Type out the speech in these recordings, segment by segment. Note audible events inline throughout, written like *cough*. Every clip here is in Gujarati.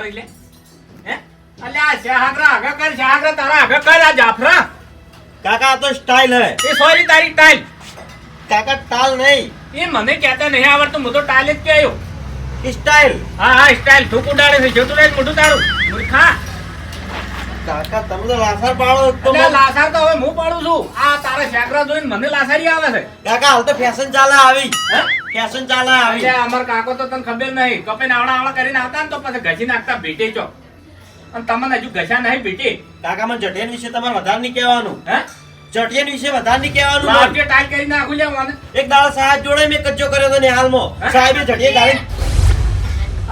કરી લે. હે? અલ્યા આ શાહગરા આગળ કર શાહગરા તારા આગળ કર આ જાફરા. કાકા આ તો સ્ટાઈલ હે. એ સોરી તારી ટાઈલ કાકા ટાલ નહીં. એ મને કહેતા નહીં આવડતું હું તો ટાઈલ જ કહેયો. સ્ટાઇલ હા હા સ્ટાઈલ થૂક ઉડાડે છે જોતું રહે મોઢું તારું. મૂર્ખા. કાકા તમે તો લાસાર પાડો તો લાસાર તો હવે હું પાડું છું. આ તારા શેકરા જોઈને મને લાસારી આવે છે. કાકા હાલ તો ફેશન ચાલે આવી. ફેશન ચાલે આવી. એટલે અમાર કાકો તો તને ખબર નહીં. કપે આવડા આવડા કરીને આવતા ને તો પછી ઘસી નાખતા ભીટે છો અને તમને હજુ ઘસ્યા નહીં ભીટે. કાકા મને જટિયન વિશે તમારે વધારે નહીં કહેવાનું. હે? જટિયન વિશે વધારે નહીં કહેવાનું મને. ટાઈ કરી નાખું લે મને. એક દાડો સાહેબ જોડે મેં કચ્ચો કર્યો હતો નિહાલમાં હાલમાં. સાહેબે જટિયન ગાળી.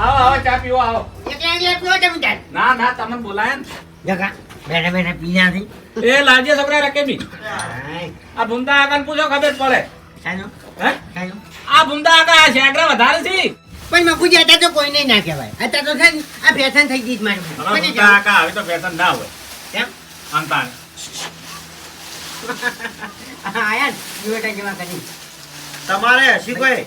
આવો આવો ચા પીવો આવો. એટલે એટલે પીવો તમે ના ના તમને બોલાય ને. જગા, બેઠા બેઠા પીના થી. એ લાજે છોકરા રકેબી હાય. આ ભૂમતા આગળ પૂછો ખબર પડે સાનું? હે સાનું? આ ભૂમતા આગળ આ વધારે છે પણ બાપુજી અત્યારે તો કોઈને ના કહેવાય અત્યારે તો છે આ ફેશન થઈ ગઈ મારી ભૂમતા તો ફેશન ના હોય કેમ? આયા ને, જેવા કરી. તમારે હસી કોઈ.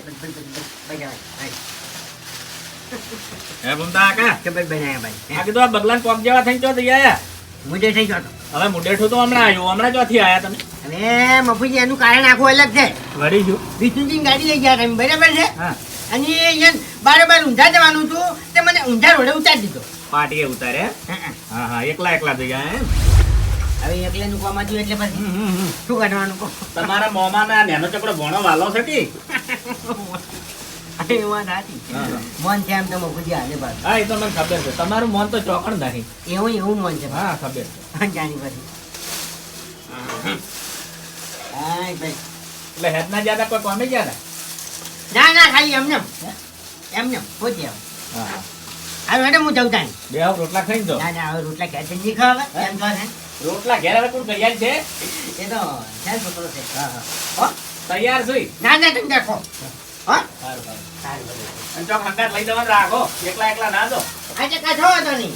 હે કા કે ભાઈ બનાયા ભાઈ. આ કીધું આ બગલાન પોક જેવા થઈ ચો થઈ આયા મુજે થઈ ગયો હવે મુડેઠો તો હમણાં આવ્યું. હમણાં ચોથી આયા તમે? અરે મફુજી એનું કારણ આખું અલગ છે. વળી ગયું વિષ્ણુજી ગાડી લઈ ગયા તમે બરાબર છે? અને એ બારે બાર ઊંધા જવાનું હતું તે મને ઊંધા રોડે ઉતારી દીધો. પાટીએ ઉતારે હા, હા. એકલા એકલા થઈ ગયા એમ? હવે એકલાનું કોમા જોયું એટલે પછી. શું કાઢવાનું? તમારા મોમાં ના નેનો ચકડો ભણો વાલો છે કે? *laughs* એ વાત સાચી. હા, હા. છે એમ તમે પૂછી હાલે બાદ હા એ તો મને ખબર છે તમારું મન તો ચોકણ નહીં એવું એવું મન છે હા ખબર છે જાણી પછી હાય ભાઈ. એટલે હેતના જ્યાં કોઈ કોમે ગયા ને ના ખાલી એમને એમ. એમને એમ. પોતે આવો. હા હા. હવે હેડો હું જઉં તાણી. બે હાવ રોટલા ખાઈ દો ના ના હવે રોટલા ઘેર નહીં ખાવા એમ કહો ને. રોટલા ઘેર હવે કોણ તૈયાર છે એ તો છે છોકરો છે હા હા તૈયાર જોઈ ના ના તમે દેખો હા સારું સારું. અને ચોક હંગાત લઈ જવાનું રાખો એકલા એકલા ના આજે તો નહીં.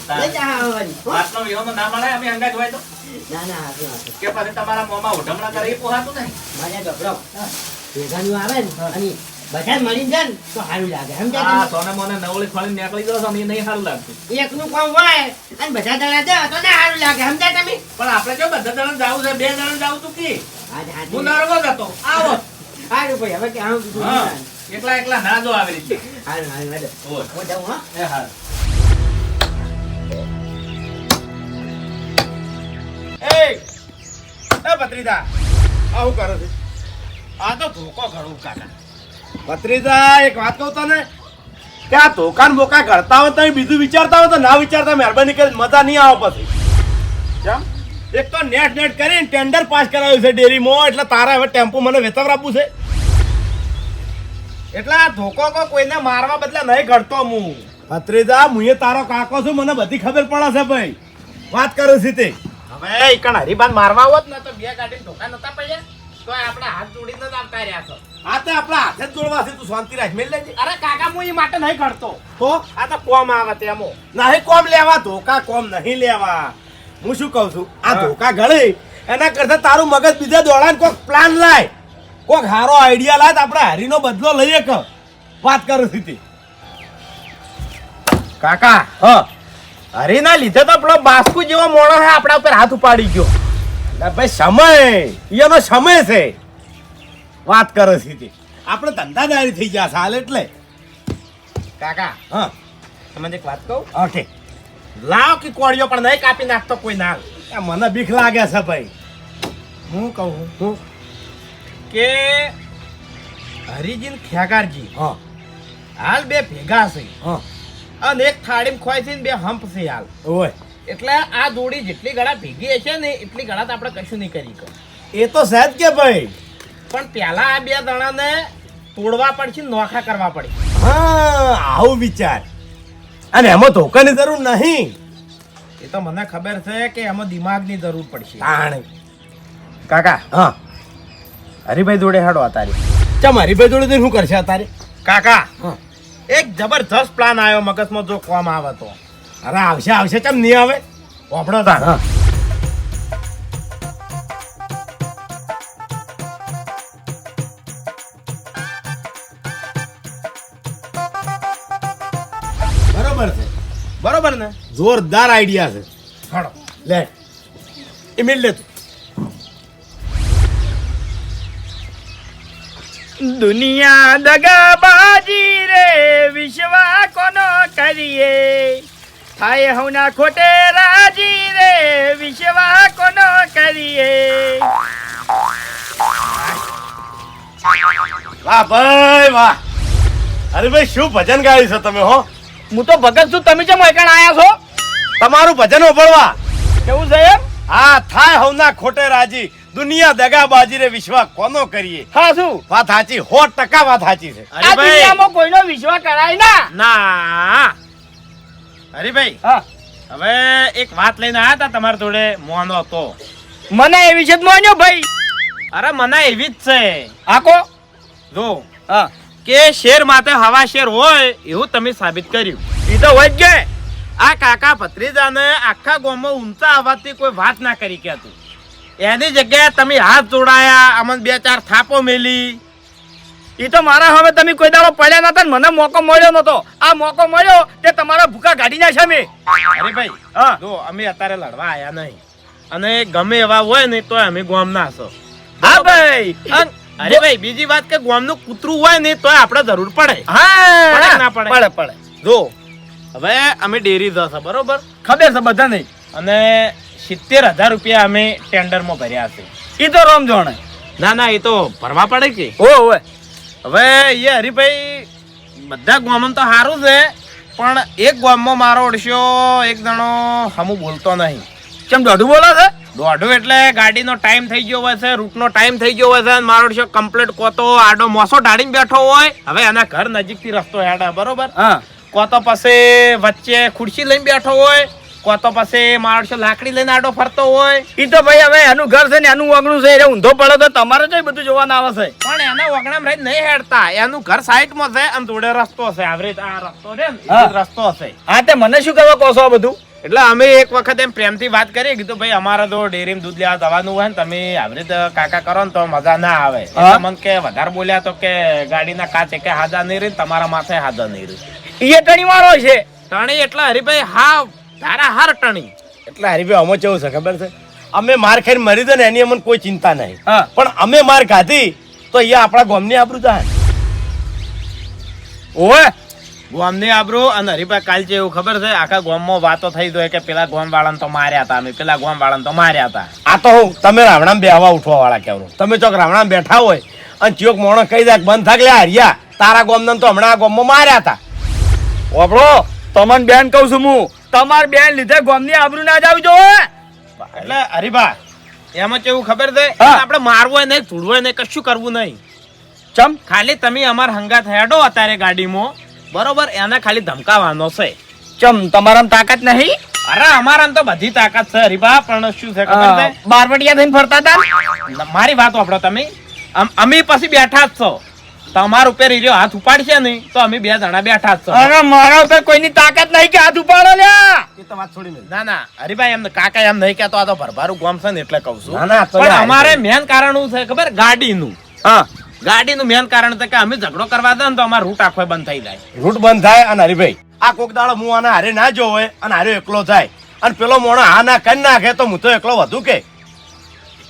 લઈ. હો? ના મળે અમે હંગાત હોય તો. ના ના. કે પછી તમારા મોંમાં ઉઢમણા કરે એ પોહાતું નહીં. મારે ગભરો ભેગાનું આવે ને અને બધા મળી જાય ને તો સારું લાગે. હા સમજ્યા સોને મોને નવળી ખોલીને નીકળી નહીં સારું લાગતું. એકનું કામ હોય અને બધા દડા દે તો ના સારું લાગે. સમજ્યા તમે? પણ આપણે જો બધા જણ જાવું છે બે જણ જાવ તું કે? હું નર્વસ હતો. આવો. સારું ભાઈ હવે કે આવું હા. એકલા એકલા ના જો આવી રીતે સારું હેડો. ઓય. હું જાઉં હા? એ હાલ એ એ ભત્રીજા આવું કરો છે? આ તો ધોકો ઘણું કાકા ભત્રીજા એક વાત કહું તને? ત્યાં આ ધોકાન બોકા કરતા હોય તો બીજું વિચારતા હોય તો ના વિચારતા મહેરબાની કરી મજા નહીં આવે પછી. કેમ એક તો નેટ નેટ કરીને ટેન્ડર પાસ કરાવ્યું છે ડેરીમાં એટલે તારા હવે ટેમ્પો મને વેચાવર આપવું છે. એટલે આ ધોકો કો કોઈને મારવા બદલે નહીં ઘડતો હું. ભત્રીજા હું તારો કાકો છું મને બધી ખબર પડે છે ભાઈ. વાત કરું છું તે. હવે એકણ હરીબાન મારવા હોત ને તો બે ગાડી ધોકા નતા પડ્યા? તો આપણા હાથ જોડીને જ આવતા રહ્યા છો. આ તો આપણા હાથે જ જોડવા છે તું શાંતિ રાખ મેલ લેજે. અરે કાકા હું એ માટે નહીં ઘડતો. તો? આ તો કોમ આવે તેમો નહીં કોમ લેવા ધોકા કોમ નહીં લેવા. હું શું કહું છું? આ ધોકા ગળે એના કરતા તારું મગજ બીજા દોડાને કોઈક પ્લાન લાય. કોક હારો આઈડિયા લાય આપણે હરીનો બદલો લઈએ કે વાત કરું છું કાકા હ. હરીના લીધે તો પેલો બાસ્કુ જેવો મોણો હે આપણા ઉપર હાથ ઉપાડી ગયો. એટલે ભાઈ સમય એનો સમય છે. વાત કરો સીધી આપણે ધંધાદારી થઈ ગયા હાલ એટલે. કાકા હ. તમને એક વાત કહું? ઓકે લાવ કે કોળીઓ પણ નહીં કાપી નાખતો કોઈ ના મને બીક લાગે છે ભાઈ. હું કહું? હું? કે હરિજીન ખેગારજી. હા. હાલ બે ભેગા છે. હા. અને એક થાળીમાં ખોય છે ને બે હંપ છે હાલ. ઓય. એટલે આ જોડી જેટલી ગળા ભેગી હશે ને એટલી ગળા તો આપણે કશું નહીં કરી. એ તો સહેજ કે ભાઈ. પણ પહેલા આ બે દણાને તોડવા પડશે નોખા કરવા પડે હા આવું વિચાર. અને એમાં ધોકાની જરૂર નહીં. એ તો મને ખબર છે કે એમાં દિમાગની જરૂર પડશે. કાકા. હા. હરિભાઈ જોડે હાડો તારી ચમ હરીભાઈ જોડે જઈને શું કરશે અત્યારે કાકા હા. એક જબરજસ્ત પ્લાન આવ્યો મગજમાં જો કોમ આવે તો. અરે આવશે આવશે ચમ નહીં આવે? વાપડો તાર હા બરોબર છે. બરોબર ને? જોરદાર આઈડિયા છે. હડો લે. એ મિલ લે તું દુનિયા દગાબાજી રે વિશ્વા કોનો કરીએ? થાય હવના ખોટે રાજી રે વિશ્વા કોનો કરીએ? વાહ ભાઈ વાહ. અરે ભાઈ શું ભજન ગાયું છો તમે હો? હું તો ભગત છું તમે જેમ એકણ આયા છો. તમારું ભજન ઓભળવા કેવું છે એમ? હા થાય હવના ખોટે રાજી. દુનિયા દગાબાજી રે વિશ્વાસ કોનો કરીએ? હા શું? વાત સાચી સો ટકા વાત સાચી છે. આ દુનિયામાં કોઈનો વિશ્વાસ કરાય ના. ના. હરીભાઈ હા. હવે એક વાત લઈને આયા હતા તમારા જોડે મોનો હતો મને એ વિશે જ માન્યો ભાઈ. અરે મને એવી જ છે. આકો જો. હા. કે શેર માથે હવા શેર હોય એવું તમે સાબિત કર્યું. એ તો હોય જ આ કાકા ભત્રીજાને આખા ગામમાં ઊંચા અવાજથી કોઈ વાત ના કરી કહેતું. એની જગ્યાએ તમે હાથ જોડાયા અમને બે ચાર થાપો મેલી. એ તો મારા હવે તમે કોઈ દાડો પડ્યા નતા મને મોકો મળ્યો નતો. આ મોકો મળ્યો તે તમારા ભૂકા કાઢી નાખ્યા અમે અરે ભાઈ હા. જો અમે અત્યારે લડવા આયા નહીં. અને ગમે એવા હોય ને તો અમે ગોમ ના છો. હા ભાઈ. અરે ભાઈ બીજી વાત કે ગોમનું કૂતરું હોય ને તો આપણે જરૂર પડે. પડે હા ના પડે? પડે પડે. જો હવે અમે ડેરી જશે બરોબર? ખબર છે બધા નહીં અને સિત્તેર હજાર રૂપિયા અમે ટેન્ડરમાં ભર્યા છે. એ તો રોમ જોણે. ના ના એ તો ભરવા પડે કે? ઓ ઓય હવે એ હરીભાઈ બધા ગામમાં તો સારું છે પણ એક ગામમાં મારો ઓળશ્યો એક જણો હમું બોલતો નહીં. કેમ દોઢું બોલો છે? દોઢું એટલે ગાડીનો ટાઈમ થઈ ગયો હોય છે રૂટનો ટાઈમ થઈ ગયો હોય છે અને મારો ઓળશ્યો કમ્પ્લીટ કોતો આડો મોસો ઢાળીને બેઠો હોય. હવે એના ઘર નજીકથી રસ્તો હેડા બરોબર? હા. કોતો પાસે વચ્ચે ખુરશી લઈને બેઠો હોય કોતો પાસે માણસો લાકડી લઈને આડો ફરતો હોય. એ તો ભાઈ હવે એનું ઘર છે ને એનું વાગણું છે એટલે ઊંધો પડે તો તમારે તો બધું જોવાના આવે છે. પણ એના વગણામ રહી નહીં હેડતા. એનું ઘર સાઈડમાં છે અને જોડે રસ્તો છે. આવરી આ રસ્તો છે ને. રસ્તો છે. હા તે મને શું કરવા કહો છો બધું? એટલે અમે એક વખત એમ પ્રેમથી વાત કરીએ કીધું ભાઈ અમારે તો ડેરીમાં દૂધ લેવા જવાનું હોય ને તમે આવી રીતે કાકા કરો ને તો મજા ના આવે. મને કે વધારે બોલ્યા તો કે ગાડીના કાચે કે હાજા નહીં રહી તમારા માથે હાજા નહીં રહી. એ ટણી વાળો છે. ટણી એટલે હરીભાઈ હા તારા હાર ટણી. એટલે હરીભાઈ અમે કેવું છે ખબર છે? અમે માર ખાઈને મરી દે ને એની અમને કોઈ ચિંતા નહીં. પણ અમે માર ખાધી તો અહીંયા આપણા ગોમની આબરૂ જાય ઓય ગોમની આબરૂ અને હરીભાઈ કાલ છે એવું ખબર છે આખા ગોમમાં વાતો થઈ દો કે પેલા ગોમ વાળાને તો માર્યા હતા અમે પેલા ગોમ વાળાને તો માર્યા હતા આ તો હું તમે રાવણા બેહવા ઉઠવા વાળા કેવું તમે ચોક રાવણા બેઠા હોય અને ચોક મોણો કહી દે બંધ થાક લે હરિયા તારા ગોમને તો હમણાં આ ગોમમાં માર્યા હતા ઓબળો તમને બેન કહું છું હું તમાર બેન લીધે ગોમની આબરૂ ના જાવી જોવે. એટલે હરીભા એમાં કેવું ખબર છે આપણે મારવું નહીં ધૂળવું નહીં કશું કરવું નહીં. ચમ? ખાલી તમે અમાર હંગા થયાડો અત્યારે ગાડીમાં. બરોબર એને ખાલી ધમકાવાનો છે. ચમ તમારામાં તાકાત નહીં? અરે અમારા તો બધી તાકાત છે હરીભા પણ શું છે ખબર છે? બારવટિયા થઈને ફરતા હતા મારી વાત વાપરો તમે. અમે પછી બેઠા જ છો. તમારા ઉપર રહ્યો હાથ ઉપાડશે ને તો અમે બે જણા બેઠા છો. અરે મારા ઉપર કોઈની તાકાત નહીં કે હાથ ઉપાડો લ્યા. એ તો વાત છોડી મેં ના ના હરીભાઈ એમ કાકા એમ નહીં કહેતો આ તો ભરભારું ગોમ છે ને એટલે કહું છું. ના, ના, પણ અમારે મેન કારણ શું છે ખબર? ગાડીનું. હા. ગાડીનું મેન કારણ છે કે અમે ઝઘડો કરવા દે ને તો અમારો રૂટ આખો બંધ થઈ જાય. રૂટ બંધ થાય અને હરીભાઈ આ કોક દાડો હું આને હારે ના જો હોય અને હારે એકલો થાય અને પેલો મોણો હા ના કરી નાખે તો હું તો એકલો વધુ કે.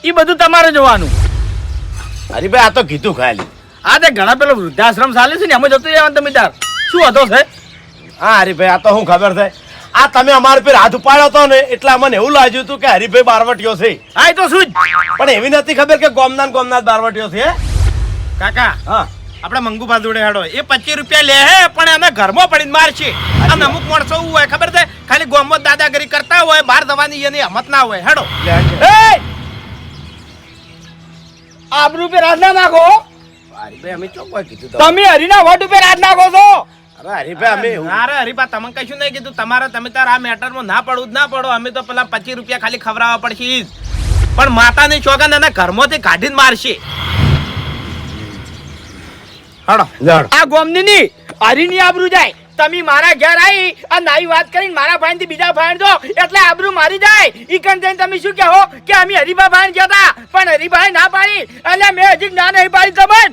એ બધું તમારે જોવાનું. હરીભાઈ આ તો કીધું ખાલી. આ તે ઘણા પેલો વૃદ્ધાશ્રમ ચાલે છે ને અમે જતું રહેવાનું તમે તાર. શું હતો છે? હા હરીભાઈ આ તો શું ખબર છે? આ તમે અમાર પર હાથ ઉપાડ્યો હતો ને એટલે મને એવું લાગ્યું હતું કે હરીભાઈ બારવટીયો છે. હા તો શું પણ એવી નથી ખબર કે ગોમના ગોમનાથ ગોમના બારવટીયો છે કાકા હા. આપણે મંગુ બાંધુડે હેડો. એ પચીસ રૂપિયા લે હે પણ અમે ઘરમાં પડીને મારશે અને અમુક માણસો એવું હોય ખબર છે? ખાલી ગોમત દાદાગીરી કરતા હોય બહાર જવાની એની હમત ના હોય. હેડો. એ! આબરૂ પે હાથ ના નાખો હરીભાઈ અમે ચોખ્ખું કીધું તમને. તમે હરીના વટ ઉપર હાથ નાખો છો? અરે હરીભાઈ અમે એવું અરે હરીબા તમે કશું નહીં કીધું. તમારે તમે તાર આ મેટરમાં ના પડવું જ ના પડો. અમે તો પેલા પચીસ રૂપિયા ખાલી ખવડાવવા પડશે ઈ જ. પણ માતાની ચોગન એના ઘરમાંથી કાઢીને મારશે. હડો. આ ગોમની ની હરીની આબરૂ જાય. તમે મારા ઘેર આવી આ નાઈ વાત કરીને મારા ભાઈ થી બીજા ભાઈ દો. એટલે આબરૂ મારી જાય. ઈ કણ જઈને તમે શું કહો? કે અમે હરીભા ભાઈ ગયા હતા પણ હરીભાઈ ના પાડી. એટલે મેં હજી ના નહીં પાડી તમને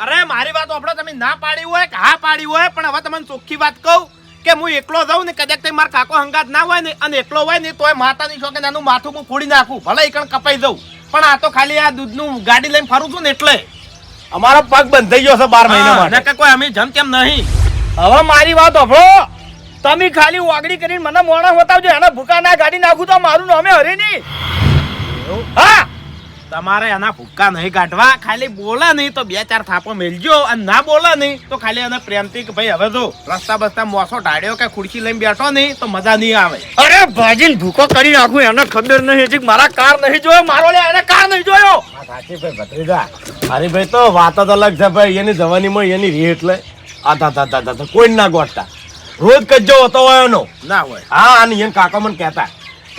અરે મારી વાત આપણે તમે ના પાડી હોય કે હા પાડી હોય પણ હવે તમને ચોખ્ખી વાત કહું કે હું એકલો જાઉં ને કદાચ તે મારા કાકો હંગાત ના હોય ને અને એકલો હોય ને તોય માતાની શોખે એનું માથું હું ફોડી નાખું ભલે એકણ કપાઈ જઉં. પણ આ તો ખાલી આ દૂધનું ગાડી લઈને ફરું છું ને એટલે. અમારો પગ બંધાઈ ગયો છે બાર મહિના માટે. કે કોઈ અમે જમ કેમ નહીં. હવે મારી વાત સાંભળો. તમે ખાલી વાગડી કરીને મને મોણા બતાવજો એને ભૂકા ના ગાડી નાખું તો મારું નામે હરે નહીં. હા તમારે એના ભૂક્કા નહીં કાઢવા. ખાલી બોલે નહીં તો બે ચાર થાપો મેલજો અને ના બોલે નહીં તો ખાલી એને પ્રેમથી કે ભાઈ હવે જો રસ્તા બસ્તા મોસો ઢાળ્યો કે ખુરશી લઈને બેઠો નહીં તો મજા નહીં આવે. અરે ભાજીને ભૂકો કરી નાખું એને ખબર નહીં હજી મારા કાર નહીં જોયો મારો લે એને કાર નહીં જોયો. સાચી ભાઈ ભત્રીજા. ભાઈ તો વાત જ અલગ છે ભાઈ એની જવાનીમાં એની રી એટલે. આ તા તા તા કોઈ ના ગોઠતા. રોજ કજ્જો હોતો હોય એનો. ના હોય. હા અને એને કાકા મને કહેતા.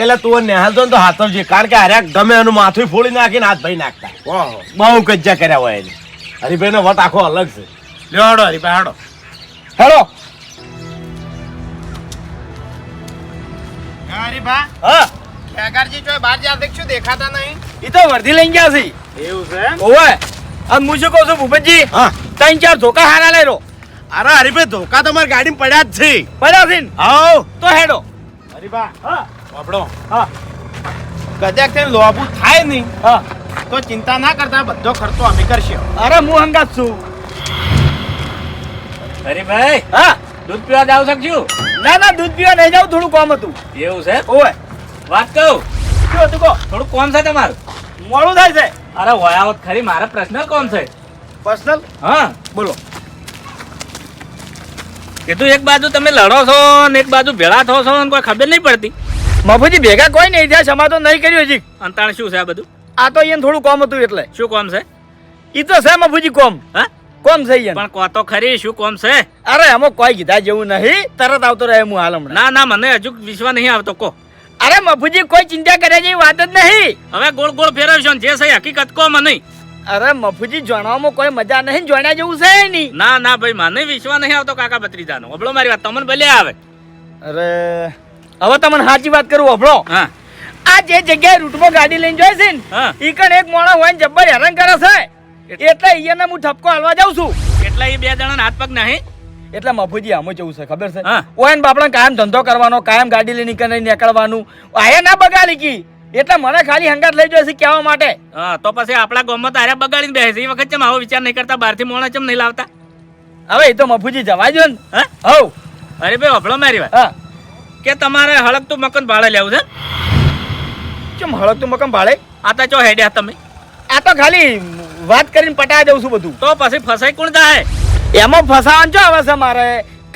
કે લે તું નિહાલ તો હાથવજે કારણ કે હારે ગમે એનું માથું ફોડી નાખીને હાથ ભાઈ નાખતા. બહુ કજ્જા કર્યા હોય એને. હરીભાઈ નો વટ આખો અલગ છે. લ્યો હાડો હરીભાઈ હાડો. હેલો હરીભા. હા. ખેગારજી ચોય બહાર જ્યાં દેખશું દેખાતા નહીં? એ તો વર્ધી લઈ ગયા છે. એવું છે ઓવે. અને હું શું કહું છું ભૂપતજી? હા. ત્રણ ચાર ધોકા હારા લઈ લો. અરે હરીભાઈ ધોકા તમારી ગાડી પડ્યા જ છે. પડ્યા છે? આવો તો હેડો. હરીભા હા. આપણો હા. કદાચ તેને લોભું થાય નહીં હા. તો ચિંતા ના કરતા બધો ખર્ચો અમે કરશે. અરે હું હંગાત છું. અરે ભાઈ હા. દૂધ પીવા જાવ શકશું ના ના દૂધ પીવા નહીં જાવ થોડું કામ હતું. એવું છે? ઓય વાત કહું? શું હતું કહો? થોડું કોમ છે તમારું? મોડું થાય છે. અરે વયાવત ખરી મારા પ્રશ્ન કોમ છે. પર્સનલ હા. બોલો. કીધું એક બાજુ તમે લડો છો ને એક બાજુ ભેળા થો છો ને કોઈ ખબર નહીં પડતી. મફુજી ભેગા કોઈ નહીં થયા સમાધાન નહીં કર્યું હજી. અંતાણ શું છે આ બધું? આ તો અહીંયા થોડું કોમ હતું એટલે. શું કોમ છે? ઈ તો છે મફુજી કોમ. હા? કોમ છે પણ કો તો ખરી શું કોમ છે? અરે અમો કોઈ કીધા જેવું નહીં. તરત આવતો રહે હું હાલ હમણાં. ના ના મને હજુ વિશ્વાસ નહીં આવતો કો. અરે મફુજી કોઈ ચિંતા કર્યા જેવી વાત જ નહીં. હવે ગોળ ગોળ ફેરવશો જે છે હકીકત કો મને. અરે મફુજી જાણવામાં કોઈ મજા નહીં જાણ્યા જેવું છે નહીં ના ના ભાઈ મને વિશ્વાસ નહીં આવતો કાકા ભત્રીજાનો. અબળો મારી વાત તમને ભલે આવે. અરે હવે તમને સાચી વાત કરું અભળો હા. આ જે જગ્યાએ રૂટમાં ગાડી લઈને જાય છે ને ઈ કણ એક મોણો હોય ને જબ્બર હેરાન કરે છે. એટલે અહીંયા હું ઠપકો હાલવા જાઉં છું. એટલા એ બે જણા હાથ પગ નહીં? એટલે મફુજી આમ જવું છે ખબર છે? હા. ઓય ને બાપડા કાયમ ધંધો કરવાનો કાયમ ગાડી લઈને નીકળે નીકળવાનું. આયા ના બગાડી કી. એટલે મને ખાલી હંગાત લઈ જશે છે કહેવા માટે. હા તો પછી આપણા ગામમાં તારે બગાડીને બેસે એ વખત ચમ આવો વિચાર નહીં કરતા? બહારથી મોણા ચમ નહીં લાવતા? હવે એ તો મફુજી જવા જો ને. હા? હવ. અરે ભાઈ અફળો મારી વાત. હા. કે તમારે હળકતું મકાન ભાડે લેવું છે? કેમ હળકતું મકાન ભાડે? આ તો ચો હેડ્યા તમે. આ તો ખાલી વાત કરીને પટાઈ દઉં છું બધું. તો પછી ફસાઈ કોણ જાય? એમાં ફસાવાનું જો આવે છે મારે?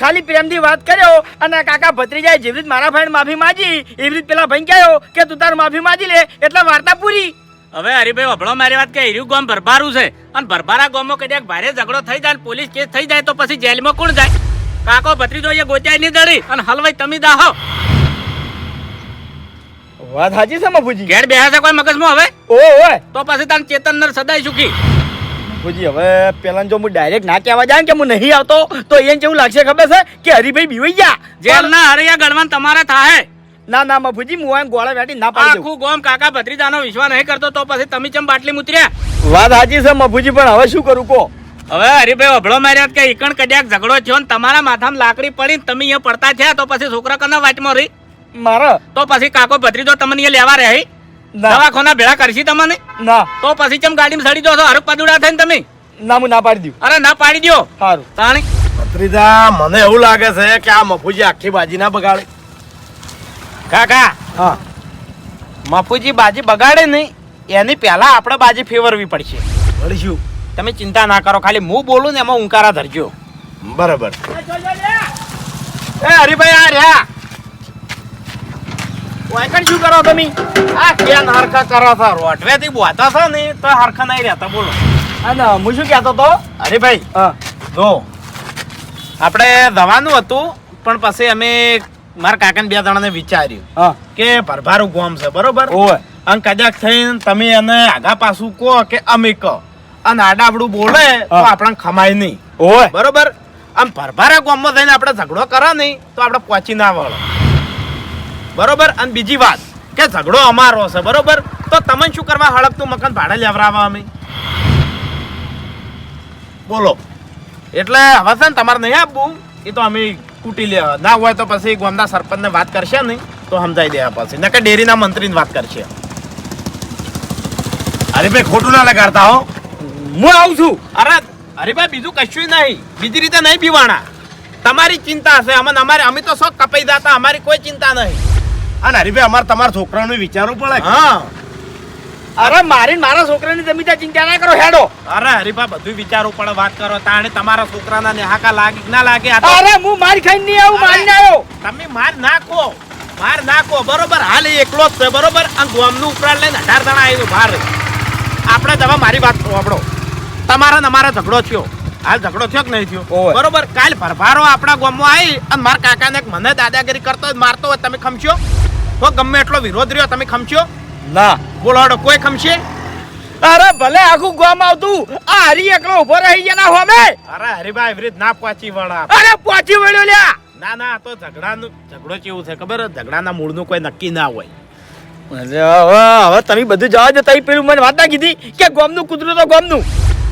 ખાલી પ્રેમથી વાત કર્યો અને કાકા ભત્રીજાએ જેવી રીત મારા ભાઈને માફી માંગી એવી રીત પેલા ભાઈ કહ્યો કે તું તાર માફી માંગી લે એટલે વાર્તા પૂરી. હવે હરિભાઈ અભળો મારી વાત કે હીર્યું ગામ ભરભારું છે. અને ભરભારા ગામમાં કદાચ ભારે ઝઘડો થઈ જાય પોલીસ કેસ થઈ જાય તો પછી જેલમાં કોણ જાય? કાકો ભત્રીજો એ ગોચાઈ નહીં દરી અને હલવાઈ તમે દાહો વાત સાચી છે મફુજી? ઘેર બેહા છે કોઈ મગજમાં હવે? ઓ ઓય. તો પછી તાન ચેતન નર સદાય સુખી. મફુજી હવે પેલા જો હું ડાયરેક્ટ ના કહેવા જાય કે હું નહીં આવતો તો એને કેવું લાગશે ખબર છે કે હરીભાઈ બીવાઈ ગયા? જેલ ના હરિયા ગણવાન તમારા થાય ના ના મફુજી હું એમ ગોળા બેઠી ના પાડી આખું ગોમ કાકા ભત્રીજાનો વિશ્વાસ નહીં કરતો તો પછી તમે ચમ બાટલી મુતર્યા? વાત સાચી છે મફુજી પણ હવે શું કરું કો હવે હરીભાઈ અભળો માર્યા કે ઈકણ કદાચ ઝઘડો થયો ને તમારા માથામાં લાકડી પડી ને તમે અહીંયા પડતા થયા તો પછી છોકરા કના વાટમાં રહી? મારા? તો પછી કાકો ભત્રીજો તમને અહીંયા લેવા રહે? ના. દવાખાના ભેળા કરશી તમને? ના. તો પછી ચમ ગાડીમાં સડી દો છો હરક પાદુડા થઈને તમે? ના હું ના પાડી દઉં. અરે ના પાડી દો સારું તાણી? ભત્રીજા મને એવું લાગે છે કે આ મફુજી આખી બાજી ના બગાડે. કાકા. હા. મફુજી બાજી બગાડે નહીં. એની પહેલા આપણે બાજી ફેવરવી પડશે. વળીશું. તમે ચિંતા ના કરો ખાલી હું બોલું ને એમાં ઉંકારા ધરજો. બરાબર. એ હરીભાઈ આ રહ્યા. વાયકણ શું કરો તમે? આ કેન હરખા કરો છો? રોટવેથી બોતા છો ને તો હરખા નહીં રહેતા બોલો. અને હું શું કહેતો તો હરીભાઈ હા. જો આપણે જવાનું હતું પણ પછી અમે મારા કાકાને બે જણાને વિચાર્યું હા. કે ભરભારું ગોમ છે બરોબર? ઓય. અને કદાચ થઈને તમે એને આગા પાછું કહો કે અમે કહો. અને આડાબડું બોલે તો. આપણને ખમાય નહીં. ઓય. બરોબર? આમ ભરભારા ગામમાં જઈને આપણે ઝઘડો કરો નહીં તો આપણે પહોંચી ના વળો. બરોબર? અને બીજી વાત કે ઝઘડો અમારો છે બરોબર? તો તમે શું કરવા હળકતું મકાન ભાડે લેવરાવા અમે? બોલો. એટલે હવે છે ને તમારે નહીં આપવું એ તો અમે કૂટી લે ના હોય તો પછી ગામના સરપંચને વાત કરશે નહીં તો સમજાઈ દે પછી. નકર ડેરીના મંત્રીને વાત કરશે. અરે ભાઈ ખોટું ના લગાડતા હો. હું આવું છું. અરે અરે ભાઈ બીજું કશું નહીં. બીજી રીતે નહીં પીવાના. તમારી ચિંતા હશે અમને અમારે અમે તો શોખ કપાઈ જતા. અમારી કોઈ ચિંતા નહીં. અને હરીભાઈ અમારે તમારા છોકરાનું વિચારવું પડે હા. અરે મારી મારા છોકરાની ત્યાં ચિંતા ના કરો હેડો. અરે હરીભા બધું વિચારવું પડે વાત કરો. તાણે તમારા છોકરાના નેહાકા લાગે ના લાગે? અરે હું મારી ખાઈ નહીં આવું મારી આવ્યો. તમે માર નાખો. માર નાખો. બરોબર હાલ એકલો જ છે બરોબર? આ ગોમનું ઉપરાળ લઈને અઢાર જણા આવ્યું બહાર. આપણે તમે મારી વાત સાંભળો તમારા ને અમારા ઝઘડો થયો. હાલ ઝઘડો થયો કે નહીં થયો. બરોબર? કાલ ભરભારો આપણા ગામમાં આવી અને મારા કાકાને મને દાદાગીરી કરતો મારતો હોય તમે ખમશો? તો ગમે એટલો વિરોધ રહ્યો તમે ખમશો? ના. બોલાડો કોઈ ખમશે? અરે ભલે આખું ગામ આવતું આ હરી એકલો ઊભો રહી ગયા ના હોમે. અરે હરીભાઈ એવી રીત ના પહોંચી વળા. અરે પહોંચી વળ્યો લ્યા. ના ના તો ઝઘડાનું ઝઘડો કેવું છે ખબર? ઝઘડાના મૂળનું કોઈ નક્કી ના હોય. હવે હવે તમે બધું જવા દો તઈ પેલું મને વાત ના કીધી કે ગામનું કૂતરું તો ગામનું.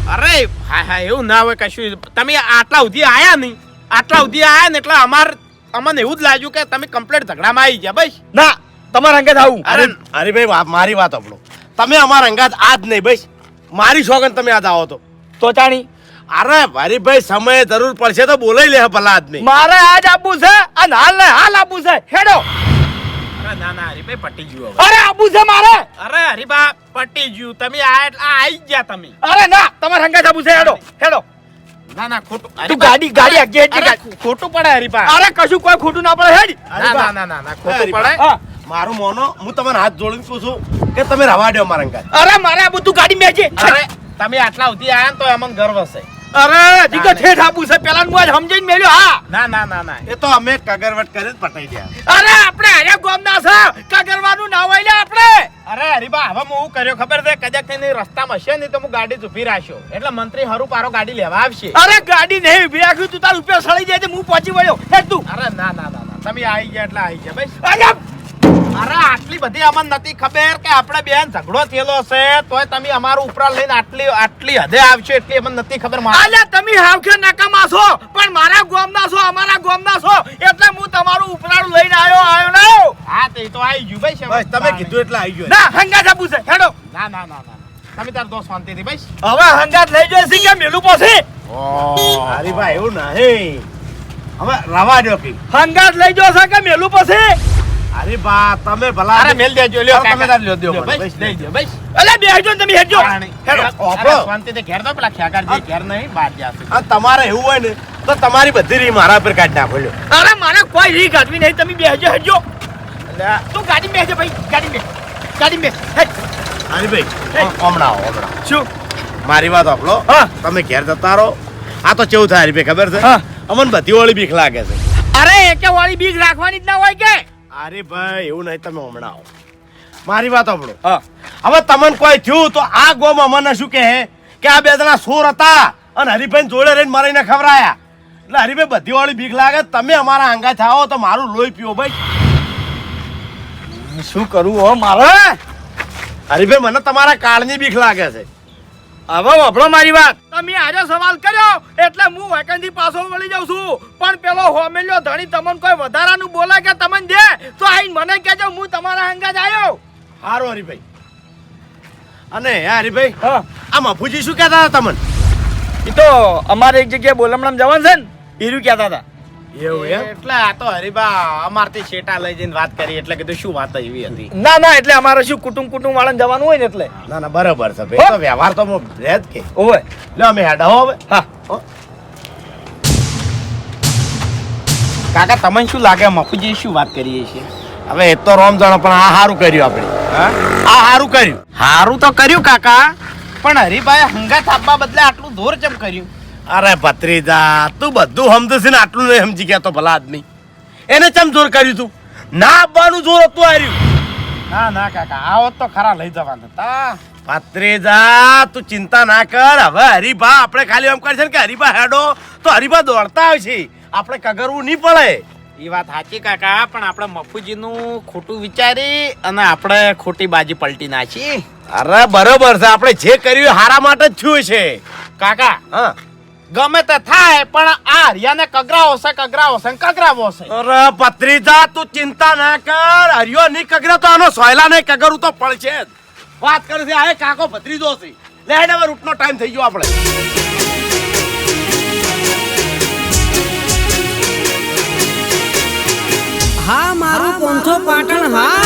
અરે હા હા એવું ના હોય કશું. તમે આટલા સુધી આયા નહીં. આટલા સુધી આયા ને એટલે અમાર અમને એવું જ લાગ્યું કે તમે કમ્પ્લીટ ઝઘડામાં આવી ગયા ભાઈ ના તમારા અંગે આવું. અરે હરીભાઈ વા- મારી વાત આપણો તમે અમારા અંગાત આજ નહીં ભાઈ મારી શોખન તમે આજ આવો તો. તો ચાણી. અરે હરીભાઈ સમય જરૂર પડશે તો બોલાઈ લે ભલા આદમી મારે આજ આપવું છે અને હાલ ને હાલ આપવું છે. હેડો. અરે ના ના હરીભાઈ પટી ગયું અરે આપવું છે મારે. અરે હરીબા પટી ગયું. તમે આ આ આવી ગયા તમે. અરે ના તમારા હંગા જાબુ છે હેડો હેડો. ના ના ખોટું. તું ગાડી ગાડી હેડજે અરે, ખોટું પડે હરીબા અરે કશું કોઈ ખોટું ના પડે હેડ. ના ના ના ના ખોટું પડે. મારું મોનો હું તમને હાથ જોડીને પૂછું કે તમે રવા દો મારા અંગાત અરે મારે આ બધું ગાડી મેજે અરે તમે આટલા સુધી આયા ને તો અમને ગર્વ છે અરે જીગો ઠેઠ આપું છે. પેલા નું આજ સમજીને મેલ્યો હા. ના ના ના ના. એ તો અમે કગરવટ કરીને જ પટાઈ ગયા. અરે આપણે આર્યા ગોમના છે. કગરવાનું ના હોય લે આપણે. અરે હરીબા હવે હું કર્યો ખબર છે? કદાચ થઈને રસ્તામાં હશે ને તો હું ગાડી જ ઊભી રાખ્યો એટલે મંત્રી હરું પારો ગાડી લેવા આવશે. અરે ગાડી નહીં ઊભી રાખ્યું તું તાર ઉપર સળી જાય હું પહોંચી વળ્યો. હે તું. અરે ના ના ના તમે આવી ગયા એટલે આવી ગયા ભાઈ અરે બધી અમને નથી ખબર કે આપણે બેન ઝઘડો થયેલો છે તોય તમે અમારું ઉપરા લઈને આટલી આટલી હદે આવશે એટલી અમને નથી ખબર મારે. તમે હાવખે નકામા છો પણ મારા ગોમના છો અમારા ગોમના છો એટલે હું તમારું ઉપરાળું લઈને આવ્યો આવ્યો ને હા તે તો આવી ગયું ભાઈ બસ તમે કીધું એટલે આવી ગયો ના હંગા જાબુ છે હેડો. ના ના ના ના તમે તાર દોસ્ત શાંતિથી ભાઈ હવે હંગાત લઈ જાય છે કે મેલું પછી? હરીભાઈ એવું નહીં. હવે રવા દો કે. હંગાત લઈ જો છે કે મેલું પછી? હરીભા તમે ભલા અરે મેલ દેજો લ્યો તમે તાર લ્યો, ભાઈ, બસ, લઈ દ્યો, ભાઈ. અલે બેહજો ને તમે હેડજો. હેડો, અરે, શાંતિ તે ઘેર દો પેલા ખ્યાગારજી ઘેર નહીં બહાર જાશે આ તમારે એવું હોય ને તો તમારી બધી રી મારા પર કાઢ નાખો લ્યો. અરે મારે કોઈ રી કાઢવી નહીં તમે બેહજો હેડજો આ- તું ગાડી બેહજો ભાઈ ગાડી બે ગાડી બે હેડ. અરે હમણાં આવો, હમણાં શું? મારી વાત આપલો હા. તમે ઘેર જતા રહો. આ તો કેવું થાય હરીભાઈ ખબર છે. અમને બધી વાળી બીક લાગે છે. અરે એકે વાળી બીક રાખવાની જ ના હોય કે. અરે ભાઈ એવું નહીં તમે હમણાં આવો. મારી વાત આપણો હા. હવે તમને કોઈ થયું તો આ ગોમ અમને શું કહે? કે આ બે જણા સોર હતા અને હરીભાઈ જોડે રહીને મારીને ખવરાયા એટલે હરીભાઈ બધી વાળી બીક લાગે તમે અમારા આંગા થાઓ તો મારું લોહી પીવો ભાઈ. શું કરવું હો મારે? હરીભાઈ મને તમારા કાળની બીક લાગે છે. હવે વભળો મારી વાત. તમે આજે સવાલ કર્યો એટલે હું વેકેન્સી પાછો વળી જાઉં છું. પણ પેલો હોમેલ્યો ધણી તમને કોઈ વધારાનું બોલે કે તમને દે તો આઈને મને કહેજો હું તમારા હંગા જ આવ્યો હારો હરીભાઈ. અને હે હરીભાઈ હા. આ મફુજી શું કહેતા હતા તમને? એ તો અમારે એક જગ્યાએ બોલમણામ જવાનું છે ને હીરું કહેતા હતા. એવું એમ? એટલે આ તો હરીબા અમારથી શેટા લઈ જઈને વાત કરી એટલે કીધું શું વાત એવી હતી? ના ના એટલે અમારે શું કુટુંબ કુટુંબ વાળા જવાનું હોય ને એટલે? ના ના બરાબર છે ભાઈ. તો વ્યવહાર તો રહે જ કે. ઓવે. લો અમે હેડા હવે. હા. કાકા તમને શું લાગે મફુજી શું વાત કરીએ છીએ? હવે એ તો રોમ જાણો પણ આ સારું કર્યું આપણે. હા? આ સારું કર્યું. સારું તો કર્યું કાકા પણ હરીભાઈ હંગાત આપવા બદલે આટલું દૂર ચમ કર્યું. અરે ભત્રીજા તું બધું સમજશે ને આટલું નહીં સમજી ગયા તો ભલા આદમી એને ચમ જોર કર્યું તું? ના આપવાનું જોર હતું હાર્યું ના ના કાકા આવો તો ખરા લઈ જવાનું તા ભત્રીજા તું ચિંતા ના કર. હવે હરીભા આપણે ખાલી એમ કરશે ને કે હરીભા હેડો તો હરીભા દોડતા આવશે. આપણે કગરવું નહીં પડે. એ વાત સાચી કાકા પણ આપણે મફુજીનું ખોટું વિચારી અને આપણે ખોટી બાજી પલટી નાખી. અરે બરોબર છે આપણે જે કર્યું હારા માટે જ થયું છે કાકા હા. ગમે તે થાય પણ આ હરિયાને કગરાવો છે કગરાવો છે કગરાવો છે. અરે ભત્રીજા તું ચિંતા ના કર. હરિયો નહીં કગરે તો આનો સોયલા નહીં કગરું તો પડશે જ. વાત કરું છે આ કાકો ભત્રીજો છે. લે હેડ હવે રૂટનો ટાઈમ થઈ ગયો આપણે. હા મારું પોંથો પાટણ હા.